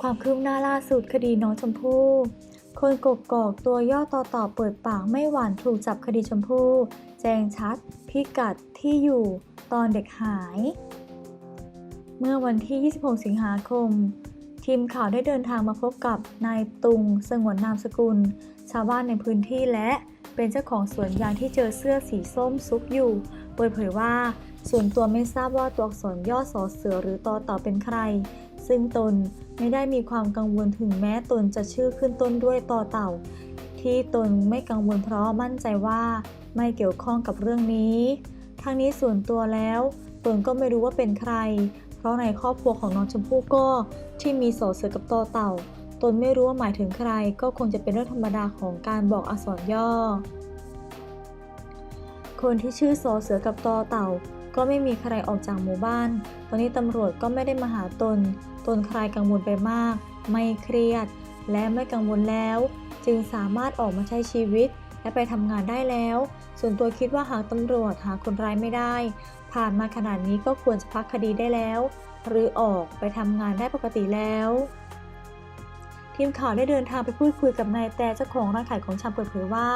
ความคืบหน้าล่าสุดคดีน้องชมพู่คนกกอกตัวย่อต่อต่อเปิดปากไม่หวานถูกจับคดีชมพู่ แจ้งชัด พิกัดที่อยู่ตอนเด็กหาย เมื่อวันที่ 26 สิงหาคม ทีมข่าวได้เดินทางมาพบกับนายตุง สงวนนามสกุล ชาวบ้านในพื้นที่และเป็นเจ้าของสวนยางที่เจอเสื้อสีส้มซุกอยู่ เปิดเผยว่า ส่วนตัวไม่ทราบว่าตัวอักษรย่อสอเสือหรือตอต่าเป็นใคร ซึ่งตนไม่ได้มีความกังวลถึงแม้ตนจะชื่อขึ้นต้นด้วยตอเต่า ที่ตนไม่กังวลเพราะมั่นใจว่าไม่เกี่ยวข้องกับเรื่องนี้ ทั้งนี้ส่วนตัวแล้วตนก็ไม่รู้ว่าเป็นใคร เพราะในครอบครัวของน้องชมพู่ก็ที่มีสอเสือกับตอเต่า ตนไม่รู้ว่าหมายถึงใคร ก็คงจะเป็นเรื่องธรรมดาของการบอกอักษรย่อ คนที่ชื่อสอเสือกับตอเต่า ก็ไม่มีใครออกจากหมู่บ้าน ตอนนี้ตำรวจก็ไม่ได้มาหาตน ตนคลายกังวลไปมาก ไม่เครียด และไม่กังวลแล้ว จึงสามารถออกมาใช้ชีวิต และไปทำงานได้แล้ว ส่วนตัวคิดว่าหากตำรวจหาคนร้ายไม่ได้ ผ่านมาขนาดนี้ก็ควรจะพักคดีได้แล้ว หรือออกไปทำงานได้ปกติแล้วทีมข่าวได้เดินทางไปพูดคุยกับนายแต่เจ้าของร้านขายของชำเปิดเผยว่า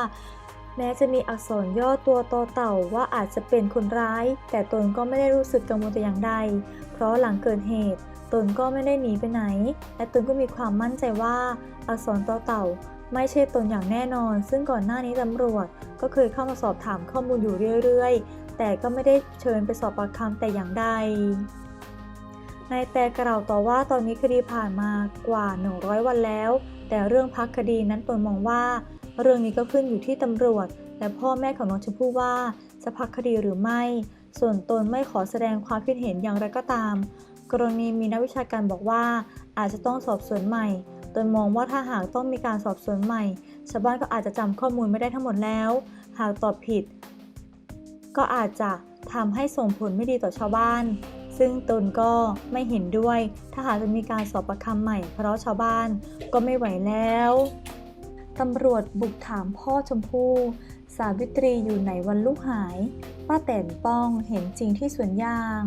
แม้จะมีอักษรย่อตัวตอเต่าว่าอาจจะเป็นคนร้าย แต่ตนก็ไม่ได้รู้สึกกังวลแต่อย่างใด เพราะหลังเกิดเหตุ ตนก็ไม่ได้หนีไปไหน และตนก็มีความมั่นใจว่า อักษรต่อเต่าไม่ใช่ตนอย่างแน่นอน ซึ่งก่อนหน้านี้ตำรวจ ก็เคยเข้ามาสอบถามข้อมูลอยู่เรื่อยๆ แต่ก็ไม่ได้เชิญไปสอบปากคำแต่อย่างใดนายแต่กล่าวต่อว่าตอนนี้คดีผ่านมากว่า 100 วันแล้ว แต่เรื่องพักคดีนั้นตนมองว่า เรื่องนี้ก็ขึ้นอยู่ที่ตำรวจ และพ่อแม่ของน้องชมพู่ว่าจะพักคดีหรือไม่ ส่วนตนไม่ขอแสดงความคิดเห็นอย่างไรก็ตาม กรณีมีนักวิชาการบอกว่า อาจจะต้องสอบสวนใหม่ตนมองว่าถ้าหากต้องมีการสอบสวนใหม่ ชาวบ้านก็อาจจะจำข้อมูลไม่ได้ทั้งหมดแล้ว หากตอบผิด ก็อาจจะทำให้ส่งผลไม่ดีต่อชาวบ้าน ซึ่งตนก็ไม่เห็นด้วย ถ้าหากจะมีการสอบประคำใหม่ เพราะชาวบ้านก็ไม่ไหวแล้วตำรวจบุกถามพ่อชมพู่ สาวิตรีอยู่ไหนวันลูกหาย ป้าแตนป้องเห็นจริงที่สวนยาง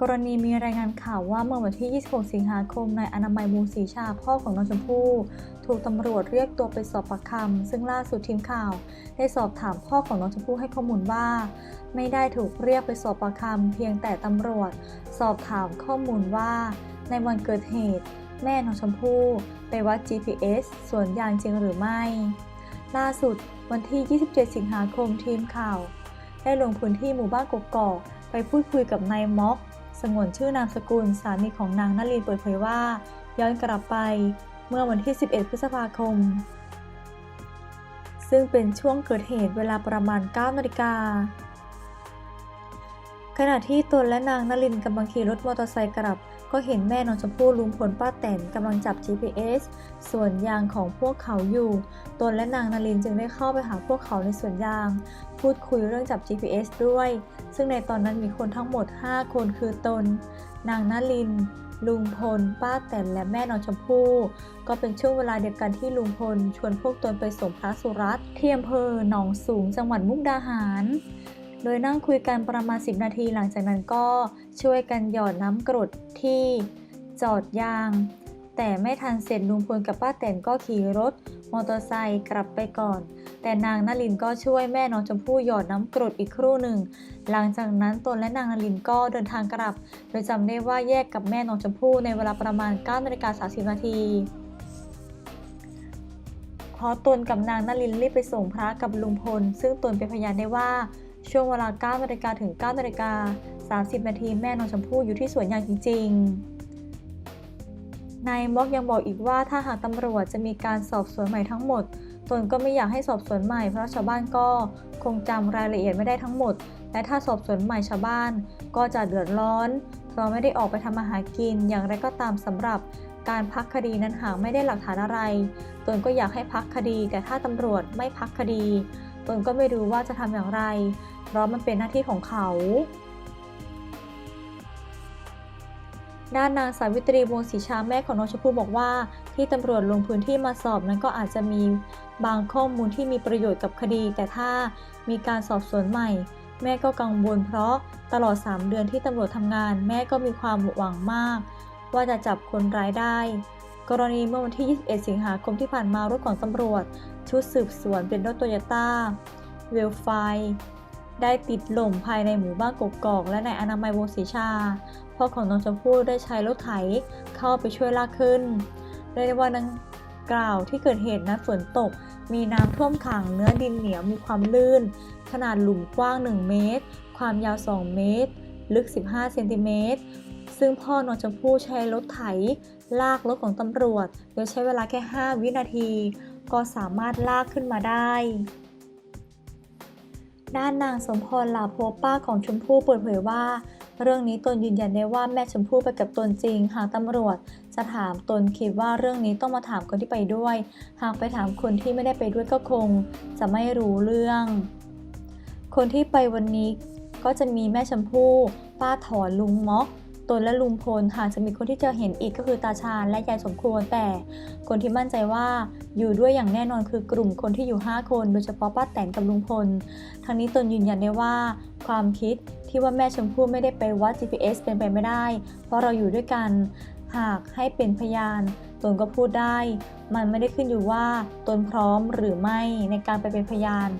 กรณีมีรายงานข่าวว่าเมื่อวันที่ 26 สิงหาคมนายอนามัยมูลศรีชาพ่อของน้องชมพู่ ถูกตำรวจเรียกตัวไปสอบปากคำซึ่งล่าสุดทีมข่าว ได้สอบถามพ่อของน้องชมพู่ให้ข้อมูลว่า ไม่ได้ถูกเรียกไปสอบปากคำเพียงแต่ตำรวจ สอบถามข้อมูลว่า ในวันเกิดเหตุ แม่น้องชมพู่ ไปวัด GPS สวนยางจริงหรือไม่ ล่าสุดวันที่ 27 สิงหาคมทีมข่าว ได้ลงพื้นที่หมู่บ้านกกอกไปพูดคุยกับนายม็อก สงวนชื่อนามสกุลสามีของนางนลินเปิดเผยว่า ย้อนกลับไปเมื่อวันที่ 11 พฤษภาคม ซึ่งเป็นช่วงเกิดเหตุเวลาประมาณ 9 นาฬิกาขณะที่ตนและนางนลินกำลังขี่รถมอเตอร์ไซค์กลับ ก็เห็นแม่น้องชมพู่ลุงพลป้าแตนกำลังจับ GPS ส่วนยางของพวกเขาอยู่ ตนและนางนาลินจึงได้เข้าไปหาพวกเขาในสวนยาง พูดคุยเรื่องจับ GPS ด้วย ซึ่งในตอนนั้นมีคนทั้งหมด 5 คนคือตน นางนาลิน ลุงพล ป้าแตนและแม่น้องชมพู่ ก็เป็นช่วงเวลาเดียวกันที่ลุงพล ชวนพวกตนไปส่งพระสุรัตน์ที่อำเภอหนองสูงจังหวัดมุกดาหาร โดยนั่งคุยกันประมาณ 10 นาทีหลังจากนั้นก็ช่วยกันหยอดน้ำกรดที่จอดยาง แต่ไม่ทันเสร็จลุงพลกับป้าแตนก็ขี่รถ มอเตอร์ไซค์กลับไปก่อน แต่นางนลินก็ช่วยแม่น้องชมพู่หยอดน้ำกรดอีกครู่หนึ่ง หลังจากนั้นตนและนางนลินก็เดินทางกลับ โดยจำได้ว่าแยกกับแม่น้องชมพู่ในเวลาประมาณ9นาฬิกา30นาทีเพราะตนกับนางนลินรีบไปส่งพระกับลุงพล ซึ่งตนเป็นพยานได้ว่า ช่วงเวลา9นาฬิกาถึง9นาฬิกา30 นาทีแม่น้องชมพู่อยู่ที่สวนยางจริง ๆ นายม็อกยังบอกอีกว่าถ้าหากตำรวจจะมีการสอบสวนใหม่ทั้งหมด ตนก็ไม่อยากให้สอบสวนใหม่ เพราะชาวบ้านก็คงจำรายละเอียดไม่ได้ทั้งหมด และถ้าสอบสวนใหม่ชาวบ้านก็จะเดือดร้อน เพราะไม่ได้ออกไปทำมาหากิน อย่างไรก็ตามสำหรับการพักคดีนั้นหากไม่ได้หลักฐานอะไร ตนก็อยากให้พักคดี แต่ถ้าตำรวจไม่พักคดี นก็ไม่รู้ว่าจะทำอย่างไร เพราะมันเป็นหน้าที่ของเขา ด้านนางสาวิตรีวงศรีชาแม่ของน้องชมพู่บอกว่า ที่ตำรวจลงพื้นที่มาสอบนั้นก็อาจจะมีบางข้อมูลที่มีประโยชน์กับคดี แต่ถ้ามีการสอบสวนใหม่ แม่ก็กังวลเพราะตลอด 3 เดือนที่ตำรวจทำงาน แม่ก็มีความหวังมาก ว่าจะจับคนร้ายได้ กรณีเมื่อวันที่ 21 สิงหาคมที่ผ่านมารถของตำรวจ ชุดสืบสวนเป็นรถโตโยต้าเวลไฟได้ติดหลมภายในหมู่บ้านกกอกและในอนามัยวงศรีชาพ่อของน้องชมพู่ได้ใช้รถไถเข้าไปช่วยลากขึ้นเรียกได้ว่าดังกล่าวที่เกิดเหตุนั้นฝนตก มีน้ำท่วมขังเนื้อดินเหนียวมีความลื่น ขนาดหลุมกว้าง 1 เมตร ความยาว 2 เมตร ลึก 15 เซนติเมตรซึ่งพ่อน้องชมพู่ใช้รถไถ ลากรถของตำรวจ โดยใช้เวลาแค่ 5 วินาที ก็สามารถลากขึ้นมาได้ ด้านนางสมพรลาโพป้าของชมพู่เปิดเผยว่า เรื่องนี้ตนยืนยันได้ว่าแม่ชมพู่ไปกับตนจริง หากตำรวจ จะถามตนคิดว่าเรื่องนี้ต้องมาถามคนที่ไปด้วย หากไปถามคนที่ไม่ได้ไปด้วยก็คง จะไม่รู้เรื่อง คนที่ไปวันนี้ก็จะมีแม่ชมพู่ ป้าถอนลุงม็อก ตนและลุงพลหากจะมีคนที่เจอเห็นอีกก็คือตาชาญและยายสมควรแต่คนที่มั่นใจว่าอยู่ด้วยอย่างแน่นอนคือกลุ่มคนที่อยู่ 5 คน โดยเฉพาะป้าแตนกับลุงพลทั้งนี้ตนยืนยันได้ว่า ความคิดที่ว่าแม่ชมพู่ไม่ได้ไปวัด GPS เป็นไปไม่ได้ เพราะเราอยู่ด้วยกัน หากให้เป็นพยานตนก็พูดได้ มันไม่ได้ขึ้นอยู่ว่าตนพร้อมหรือไม่ในการไปเป็นพยาน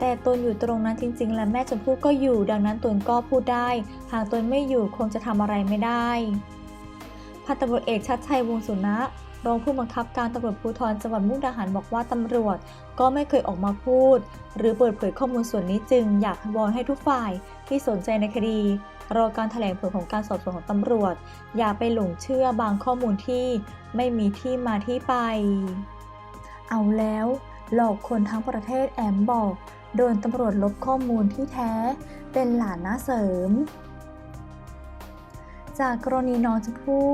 แต่ตนอยู่ตรงนั้นจริง ๆ และแม่ชมพู่ก็อยู่ ดังนั้นตนก็พูดได้ หากตนไม่อยู่คงจะทำอะไรไม่ได้พันตำรวจเอกชัดชัยวงสุนะรองผู้บังคับการตำรวจภูธรจังหวัดมุกดาหารบอกว่าตำรวจก็ไม่เคยออกมาพูด หรือเปิดเผยข้อมูลส่วนนี้จึง อยากวอนให้ทุกฝ่ายที่สนใจในคดี รอการแถลงผลของการสอบสวนของตำรวจ อย่าไปหลงเชื่อบางข้อมูลที่ไม่มีที่มาที่ไป เอาแล้ว หลอกคนทั้งประเทศแอมบอก โดนตำรวจลบข้อมูลที่แท้ เป็นหลานน้าเสริม จากกรณีน้องชมพู่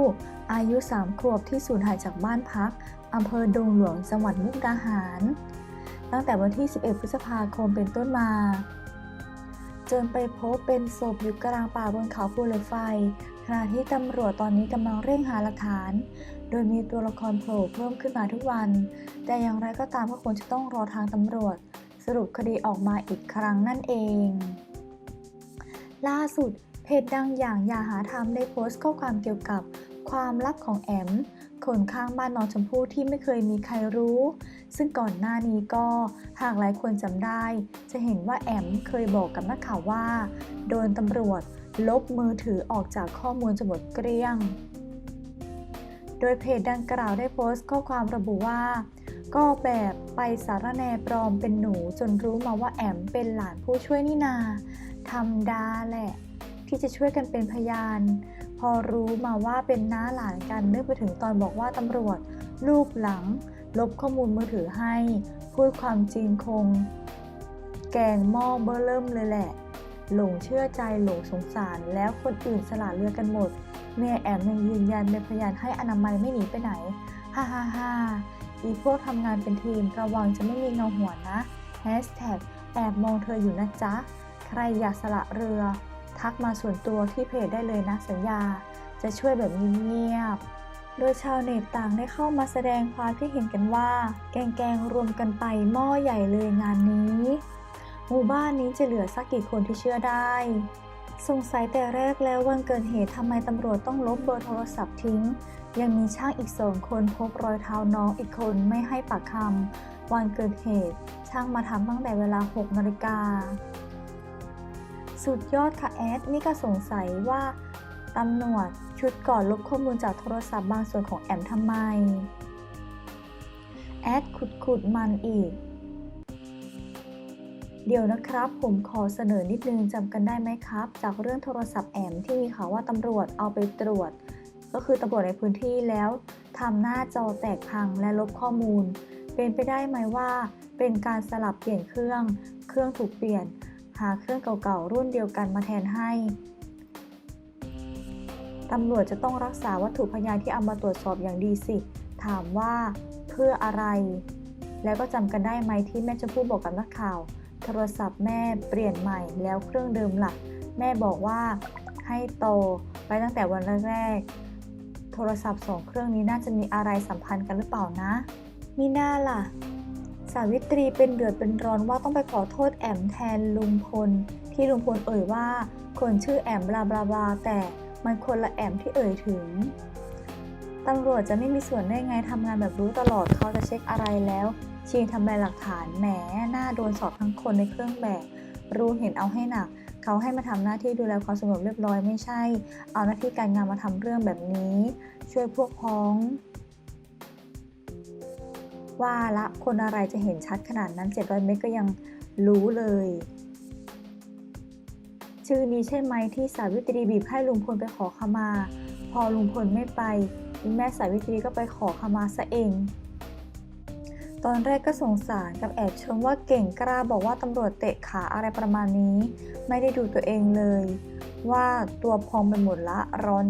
อายุ 3 ขวบที่สูญหายจากบ้านพักอำเภอดงหลวงจังหวัดมุกดาหาร ตั้งแต่วันที่ 11 พฤษภาคมเป็นต้นมา จนไปพบเป็นศพอยู่กลางป่าบนเขาภูเหล็กไฟขณะที่ตำรวจตอนนี้กำลังเร่งหาหลักฐาน โดยมีตัวละครโผล่เพิ่มขึ้นมาทุกวัน แต่อย่างไรก็ตามก็คงจะต้องรอทางตำรวจ สรุปคดีออกมาอีกครั้งนั่นเอง ล่าสุดเพจดังอย่างอย่าหาทำได้โพสต์ข้อความเกี่ยวกับความลับของแอมคนข้างบ้านน้องชมพู่ที่ไม่เคยมีใครรู้ ซึ่งก่อนหน้านี้ก็หากหลายคนจำได้ จะเห็นว่าแอมเคยบอกกับนักข่าวว่า โดนตำรวจลบมือถือออกจากข้อมูลจนหมดเกลี้ยง โดยเพจดังกล่าวได้โพสต์ข้อความระบุว่า ก็แบบไปสารแนปลอมเป็นหนูจนรู้มาว่าแอมเป็นหลานผู้ช่วยนี่นาธรรมดาแหละ ที่จะช่วยกันเป็นพยาน พอรู้มาว่าเป็นน้าหลานกันนึกไปถึงตอนบอกว่าตำรวจรูปหลัง ลบข้อมูลมือถือให้ พูดความจริงคง แกงหม้อเบอร์เริ่มเลยแหละ หลงเชื่อใจหลงสงสารแล้วคนอื่นสละเรือกันหมด เมียแอมยังยืนยันเป็นพยานให้อนามัยไม่หนีไปไหน ฮ่าฮ่าฮ่า อีพวกทำงานเป็นทีมระวังจะไม่มีเงาหัวนะแฮชแท็กแอบมองเธออยู่นะจ๊ะ ใครอยากสละเรือ ทักมาส่วนตัวที่เพจได้เลยนะสัญญา จะช่วยแบบเงียบโดยชาวเน็ตต่างได้เข้ามาแสดงความคิดเห็นกันว่า แกงแกงๆรวมกันไปหม้อใหญ่เลยงานนี้ หมู่บ้านนี้จะเหลือสักกี่คนที่เชื่อได้ สงสัยแต่แรกแล้ววันเกิดเหตุทำไมตำรวจต้องลบเบอร์โทรศัพท์ทิ้ง ยังมีช่างอีกสองคนพบรอยเท้าน้องอีกคนไม่ให้ปากคำวันเกิดเหตุ ช่างมาทำตั้งแต่เวลา 6นาฬิกาสุดยอดค่ะแอดนี่ก็สงสัยว่าตำรวจชุดก่อนลบข้อมูลจากโทรศัพท์บางส่วนของแอมทำไม แอดขุดขุดๆมันอีก เดี๋ยวนะครับ ผมขอเสนอนิดนึงจำกันได้ไหมครับ จากเรื่องโทรศัพท์แอมที่มีข่าวว่าตำรวจเอาไปตรวจ ก็คือตำรวจในพื้นที่แล้วทำหน้าจอแตกพังและลบข้อมูล เป็นไปได้ไหมว่า เป็นการสลับเปลี่ยนเครื่อง เครื่องถูกเปลี่ยน หาเครื่องเก่าๆรุ่นเดียวกันมาแทนให้ตำรวจจะต้องรักษาวัตถุพยานที่เอามาตรวจสอบอย่างดีสิ ถามว่าเพื่ออะไร แล้วก็จำกันได้ไหมที่แม่ชมพู่บอกกับนักข่าว โทรศัพท์แม่เปลี่ยนใหม่แล้วเครื่องเดิมล่ะแม่บอกว่าให้โตไปตั้งแต่วันแรกๆโทรศัพท์สองเครื่องนี้น่าจะมีอะไรสัมพันธ์กันหรือเปล่านะ มีหน้าล่ะ สาวิตรีเป็นเดือดเป็นร้อนว่าต้องไปขอโทษแอมแทนลุงพล ที่ลุงพลเอ่ยว่า คนชื่อแอมบลาบลาบลาแต่มันคนละแอมที่เอ่ยถึงตำรวจจะไม่มีส่วนได้ไงทำงานแบบรู้ตลอดเขาจะเช็คอะไรแล้ว ชิงทำลายหลักฐานแหมหน้าโดนสอบทั้งคนในเครื่องแบบรู้เห็นเอาให้หนัก เขาให้มาทำหน้าที่ดูแลความสงบเรียบร้อยไม่ใช่ เอาหน้าที่การงานมาทำเรื่องแบบนี้ ช่วยพวกพ้อง ว่าละคนอะไรจะเห็นชัดขนาดนั้น700เมตรก็ยังรู้เลย ชื่อนี้ใช่ไหมที่สาวิตรีบีบให้ลุงพลไปขอขมา พอลุงพลไม่ไปแม่สาวิตรีก็ไปขอขมาซะเอง ตอนแรกก็สงสารกับแอบชมว่าเก่งกล้าบอกว่าตำรวจเตะขาอะไรประมาณนี้ ไม่ได้ดูตัวเองเลย ว่าตัวพองไปหมดละร้อน